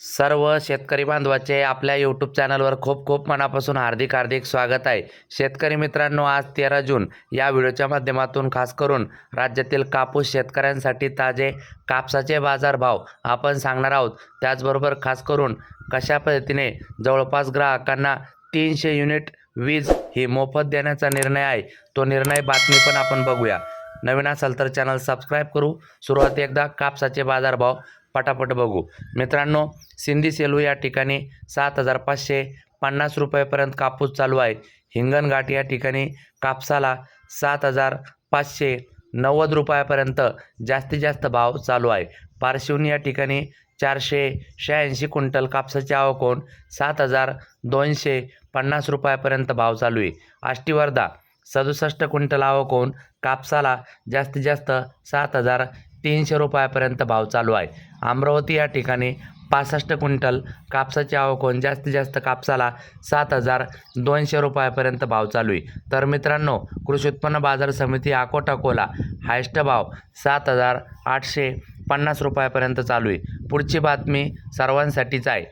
सर्व शेतकरी बांधवाचे आपल्या यूट्यूब चॅनलवर खूप खूप मनापासून हार्दिक हार्दिक स्वागत आहे. शेतकरी मित्रांनो आज तेरा जून. या व्हिडिओच्या माध्यमातून खास करून राज्यातील कापूस शेतकऱ्यांसाठी ताजे कापसाचे बाजारभाव आपण सांगणार आहोत. त्याचबरोबर खास करून कशा पद्धतीने जवळपास ग्राहकांना तीनशे युनिट वीज ही मोफत देण्याचा निर्णय आहे तो निर्णय बातमी पण आपण बघूया. नवीन असाल तर चॅनल सबस्क्राईब करू. सुरुवात एकदा कापसाचे बाजारभाव पटापट बघू. मित्रांनो सिंधी सेलू या ठिकाणी सात हजार पाचशे पन्नास रुपयापर्यंत कापूस चालू आहे. हिंगणघाट या ठिकाणी कापसाला सात हजार पाचशे नव्वद रुपयापर्यंत जास्तीत जास्त भाव चालू आहे. पारशिवनी या ठिकाणी चारशे शहाऐंशी क्विंटल कापसाची आवक होऊन सात हजार दोनशे पन्नास रुपयापर्यंत भाव चालू आहे. आष्टीवर्धा सदुसष्ट क्विंटल आवक होऊन कापसाला जास्तीत जास्त सात हजार तीनशे रुपयापर्यंत भाव चालू आहे. अमरावती या ठिकाणी पासष्ट क्विंटल कापसाची आवक होऊन जास्तीत जास्त कापसाला सात हजार दोनशे रुपयापर्यंत भाव चालू आहे. तर मित्रांनो कृषी उत्पन्न बाजार समिती अकोट अकोला हायस्ट भाव सात हजार आठशे पन्नास रुपयापर्यंत चालू आहे. पुढची बातमी सर्वांसाठीच आहे.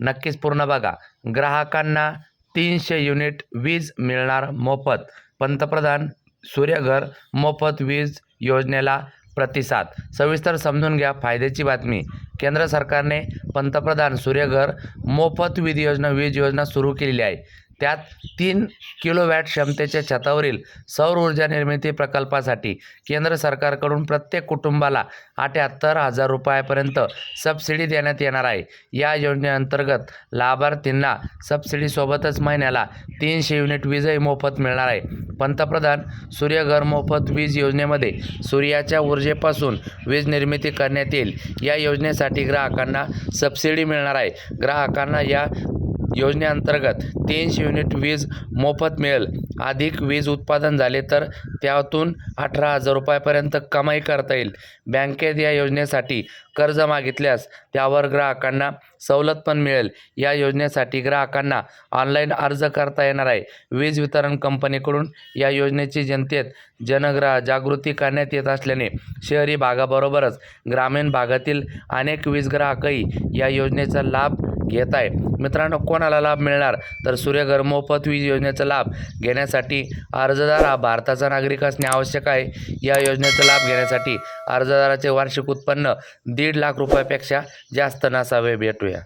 नक्कीच पूर्ण बघा. ग्राहकांना तीनशे युनिट वीज मिळणार मोफत. पंतप्रधान सूर्यघर मोफत वीज योजनेला प्रतिसाद. सविस्तर समजून घ्या. फायद्याची बातमी. केंद्र सरकारने पंतप्रधान सूर्यघर मोफत वीज योजना वीज योजना सुरू केलेली आहे. त्यात तीन किलोवॅट क्षमतेच्या छतावरील सौर ऊर्जा निर्मिती प्रकल्पासाठी केंद्र सरकारकडून प्रत्येक कुटुंबाला अठ्याहत्तर हजार रुपयापर्यंत सबसिडी देण्यात येणार आहे. या योजनेअंतर्गत लाभार्थींना सबसिडीसोबतच महिन्याला तीनशे युनिट वीजही मोफत मिळणार आहे. पंतप्रधान सूर्यघर मोफत वीज योजनेमध्ये सूर्याच्या ऊर्जेपासून वीज निर्मिती करण्यात येईल. या योजनेसाठी ग्राहकांना सबसिडी मिळणार आहे. ग्राहकांना या योजनेअंतर्गत तीनशे युनिट वीज मोफत मिळेल. अधिक वीज उत्पादन झाले तर त्यातून अठरा हजार रुपयापर्यंत कमाई करता येईल. बँकेत या योजनेसाठी कर्ज मागितल्यास त्यावर ग्राहकांना सवलत पण मिळेल. या योजनेसाठी ग्राहकांना ऑनलाईन अर्ज करता येणार आहे. वीज वितरण कंपनीकडून या योजनेची जनतेत जनग्रह जागृती करण्यात येत असल्याने शहरी भागाबरोबरच ग्रामीण भागातील अनेक वीज ग्राहकही या योजनेचा लाभ घेत आहे. मित्रांनो कोणाला लाभ मिळणार? तर सूर्यघर मोफत वीज योजनेचा लाभ घेण्यासाठी अर्जदार हा भारताचा नागरिक असणे आवश्यक आहे. या योजनेचा लाभ घेण्यासाठी अर्जदाराचे वार्षिक उत्पन्न दीड लाख रुपयापेक्षा जास्त नसावे. भेटूया.